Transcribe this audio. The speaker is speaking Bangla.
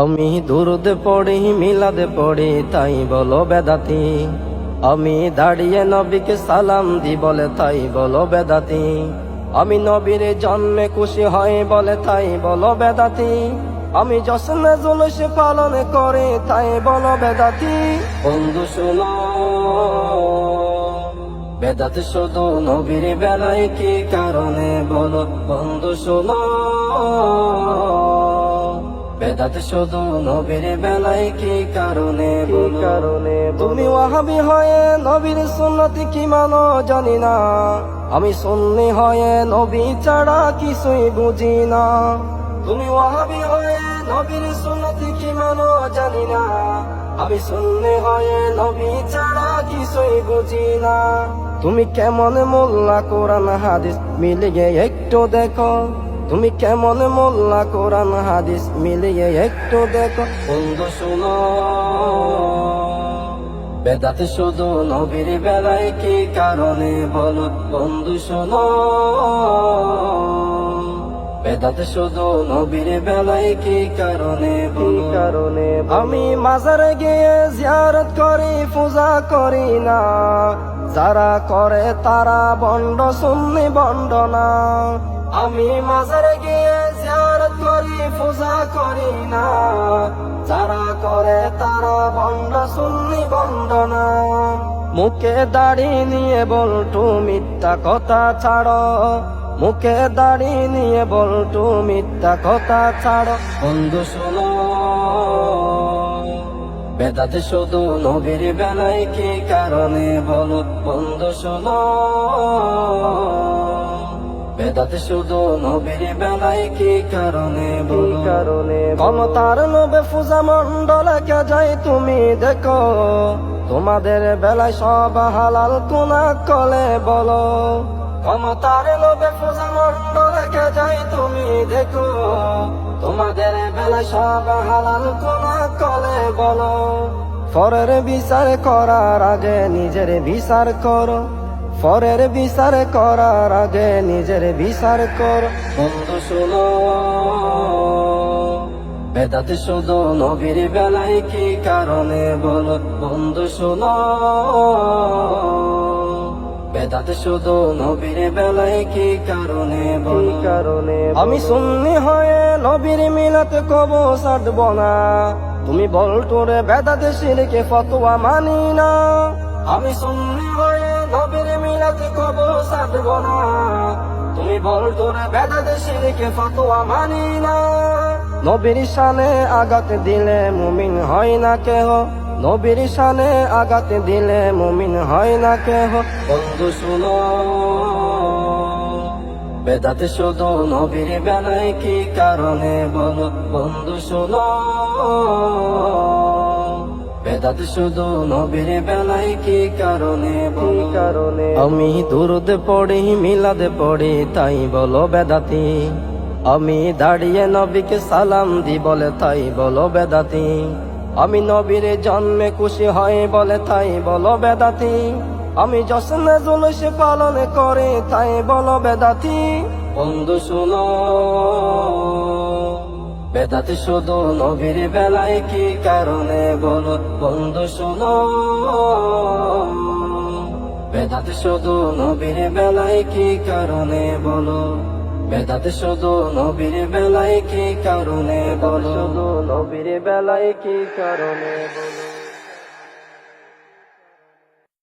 আমি দুরুদ পড়ি, মিলাদ পড়ি, তাই বলো বেদাতি। আমি দাঁড়িয়ে নবীকে সালাম দি, বলে তাই বলো বেদাতি। আমি নবীর জন্মে খুশি হয় বলে তাই বলো বেদাতি। আমি জশ্নে জুলুস পালন করে, তাই বলো বেদাতি। বন্ধু শোনো, বেদাত শুধু নবীর বেলায় কি কারণে বলো? বন্ধু শোনো বেদাত শুধু নবীর বেলায় কি কারণে কারণে তুমি ওয়াহাবি হয়ে নবীর সুন্নতি কি মানো জানি না। আমি সুন্নি হয়ে নবী ছাড়া কিছুই বুঝি না। তুমি ওয়াহাবি হয়ে নবীর সুন্নতি কি মানো জানি না। আমি সুন্নি হয়ে নবী ছাড়া কিছুই বুঝি না। তুমি কেমন মোল্লা কোরআন হাদিস মিলিয়ে একটু দেখো। তুমি কেমন মোল্লা কোরআন হাদিস মিলিয়ে একটু দেখো। বন্ধু শুনো বেদাত শুধু নবীর বেলায় কি কারণে বলো? বন্ধু শোনো বেদাত শুধু নবীর বেলায় কি কারণে কারণে আমি মাজারে গিয়ে জিয়ারত করি পূজা করি না। যারা করে তারা বন্ড সুন্নি বন্ড না। আমি মাজারে গিয়ে জিয়ারত করি, পূজা করি না। যারা করে তারা বন্ড, সুন্নি বন্ড না। মুখে দাড়ি নিয়ে বলটু মিথ্যা কথা ছাড়ো। মুখে দাড়ি নিয়ে বলটু মিথ্যা কথা ছাড়ো। বন্ধু, শোনো। বেদাতে শুধু নবীর বেলায় কি কারণে বলো? বন্ধু, শোনো। বেদাতে শুধু নবীর বেলায় কি কারণে কারণে ক্ষমতার নবে পূজা মন্ডলে কে যাই তুমি দেখো। তোমাদের বেলায় সব হালাল কোনা কলে বলো। ক্ষমতার লোভে পূজা মন্ডলে কে যাই তুমি দেখো। তোমাদের বেলায় সব হালাল কোনা কলে বলো। পরের বিচার করার আগে নিজের বিচার করো। পরের বিচার করার আগে নিজের বিচার কর। বন্ধু শোনো। বেদাত শুধু নবীর বেলায় কি কারণে বল? বন্ধু শোনো। বেদাত শুধু নবীর বেলায় কি কারণে বলো? কারণে আমি সুন্নি হয়ে নবীর মিলাতে কব সাধব না। তুমি বল তোরে বেদাত শিরকে ফতোয়া মানি না। আমি সুন্নি হয়ে নবীর মিলাতে কব সাধব না। তুমি বল তোরে বেদাত শিরকে ফতোয়া মানি না। নবীর শানে আঘাত দিলে মুমিন হয় না কেহ। নবীর শানে আঘাত দিলে মুমিন হয় না কেহ। বন্ধু শুনো, বেদাতে শুধু নবীর বেলায় কি কারণে বলো? বন্ধু শুনো বেদাত শুধু নবীর বেলায় কি কারণে কারণে আমি দুরুদ পড়ি মিলাদ পড়ি তাই বলো বেদাতি। আমি দাঁড়িয়ে নবীকে সালাম দি বলে তাই বলো বেদাতি। আমি নবীর জন্মে খুশি হয় বলে তাই বলো বেদাতি। আমি জশ্নে জুলুস পালন করে তাই বলো বেদাতি। বন্ধু শুনো। বেদাতি শুধু নবীর বেলায় কি কারণে বলো? বন্ধু শুনো। বেদাত শুধু নবীর বেলায় কি কারণে বলো? বেদাত শুধু নবীর বেলায় কি কারণে বলো? নবীর বেলায় কি কারণে বলো?